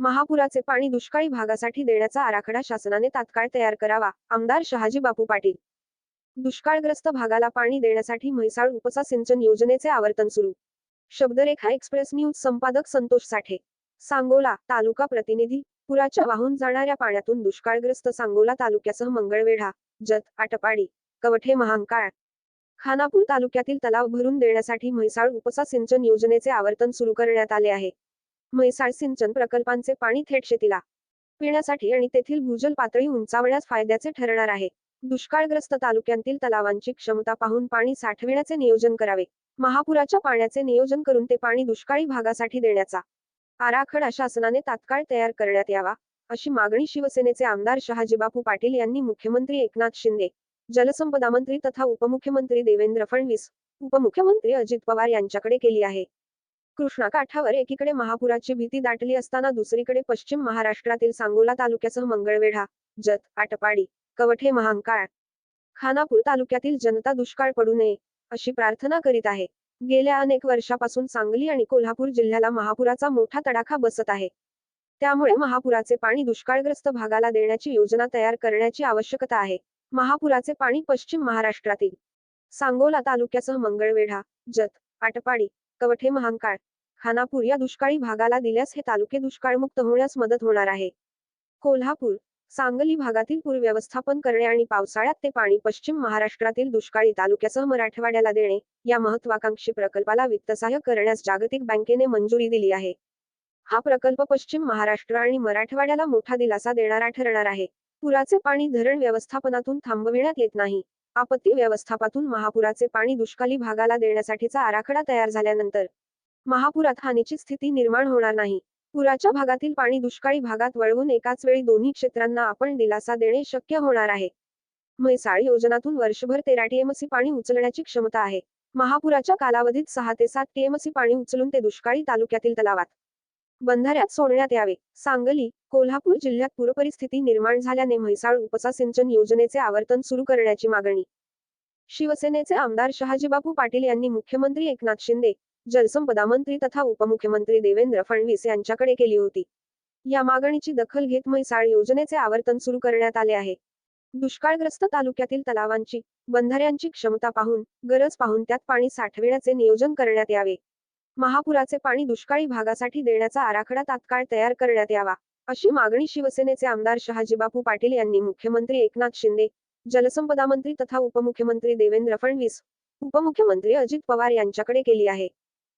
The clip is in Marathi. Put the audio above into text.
महापुराचे पाणी दुष्काळी भागासाठी देण्याचा आराखडा शासनाने तात्काळ तयार करावा आमदार शहाजी बापू पाटील. दुष्काळग्रस्त भागाला पाणी देण्यासाठी म्हैसाळ उपसा सिंचन योजनेचे आवर्तन सुरू. शब्दरेखा एक्सप्रेस न्यूज संपादक संतोष साठे. सांगोला तालुका प्रतिनिधी पुराच्या वाहून जाणाऱ्या पाण्यातून दुष्काळग्रस्त सांगोला तालुक्यासह मंगळवेढा जत आटपाडी कवठे महांकाळ. खानापूर तालुक्यातील तलाव भरून देण्यासाठी म्हैसाळ उपसा सिंचन योजनेचे आवर्तन सुरू करण्यात आले आहे. म्हैसाळ सिंचन प्रकल्पांचे पाणी थेट शेतीला पिण्यासाठी आणि तेथील भूजल पातळी उंचावण्यास फायद्याचे ठरणार आहे. दुष्काळग्रस्त तालुक्यांतील तलावांची क्षमता पाहून पाणी साठविण्याचे नियोजन करावे. महापुराच्या पाण्याचे नियोजन करून ते पाणी दुष्काळी भागासाठी देण्याचा आराखडा शासनाने तात्काळ तयार करण्यात यावा अशी मागणी शिवसेनेचे आमदार शहाजीबापू पाटील यांनी मुख्यमंत्री एकनाथ शिंदे जलसंपदा मंत्री तथा उपमुख्यमंत्री देवेंद्र फडणवीस उपमुख्यमंत्री अजित पवार यांच्याकडे केली आहे. कृष्णा काठावर एकीकडे महापुराची भीती दाटली असताना दुसरीकडे पश्चिम महाराष्ट्रातील सांगोला तालुक्यासह मंगळवेढा जत आटपाडी कवठे महांकाळ खानापूर तालुक्यातील जनता दुष्काळ पडू नये अशी प्रार्थना करीत आहे. गेल्या अनेक वर्षापासून सांगली आणि कोल्हापूर जिल्ह्याला महापुराचा मोठा तडाखा बसत आहे. त्यामुळे महापुराचे पाणी दुष्काळग्रस्त भागाला देण्याची योजना तयार करण्याची आवश्यकता आहे. महापुराचे पाणी पश्चिम महाराष्ट्रातील सांगोला तालुक्यासह मंगळवेढा जत आटपाडी कवठे महांकाळ खानापूर या दुष्काळी भागाला दिल्यास हे तालुके दुष्काळमुक्त होण्यास मदत होणार आहे. कोल्हापूर सांगली भागातील पूर व्यवस्थापन करणे आणि पावसाळ्यात ते पाणी पश्चिम महाराष्ट्रातील दुष्काळी तालुक्यासह मराठवाड्याला देणे या महत्वाकांक्षी प्रकल्पाला वित्तसहाय्य करण्यास जागतिक बँकेने मंजुरी दिली आहे. हा प्रकल्प पश्चिम महाराष्ट्र आणि मराठवाड्याला मोठा दिलासा देणारा ठरणार आहे. पुराचे पाणी धरण व्यवस्थापनातून थांबविण्यात येत नाही. आपत्ती व्यवस्थापातून महापुराचे पाणी दुष्काळी भागाला देण्यासाठीचा आराखडा तयार झाल्यानंतर महापुरात हानीची स्थिती निर्माण होणार नाही. पुराच्या भागातील पाणी दुष्काळी भागात वळवून एकाच वेळी दोन्ही क्षेत्रांना आपण दिलासा देणे शक्य होणार आहे. म्हैसाळ योजनातून वर्षभर तेरा टीएमसी पाणी उचलण्याची क्षमता आहे. महापुराच्या कालावधीत सहा ते सात टीएमसी पाणी उचलून ते दुष्काळी तालुक्यातील तलावात बंधाऱ्यात सोडण्यात यावे. सांगली कोल्हापूर जिल्ह्यात पूरपरिस्थिती निर्माण झाल्याने म्हैसाळ उपसा सिंचन योजनेचे आवर्तन सुरू करण्याची मागणी. शिवसेनेचे आमदार शहाजीबापू पाटील यांनी मुख्यमंत्री एकनाथ शिंदे जलसंपदा मंत्री तथा उपमुख्यमंत्री देवेंद्र फडणवीस यांच्याकडे केली होती. या मागणीची दखल घेत म्हैसाळ योजनेचे आवर्तन सुरू करण्यात आले आहे. दुष्काळग्रस्त तालुक्यातील तलावांची बंधाऱ्यांची क्षमता पाहून गरज पाहून त्यात पाणी साठविण्याचे नियोजन करण्यात यावे. महापुराचे पाणी दुष्काळी भागासाठी देण्याचा आराखडा तात्काळ तयार करण्यात यावा अशी मागणी शिवसेनेचे आमदार शहाजीबापू पाटील यांनी मुख्यमंत्री एकनाथ शिंदे जलसंपदा मंत्री तथा उपमुख्यमंत्री देवेंद्र फडणवीस उपमुख्यमंत्री अजित पवार यांच्याकडे केली आहे.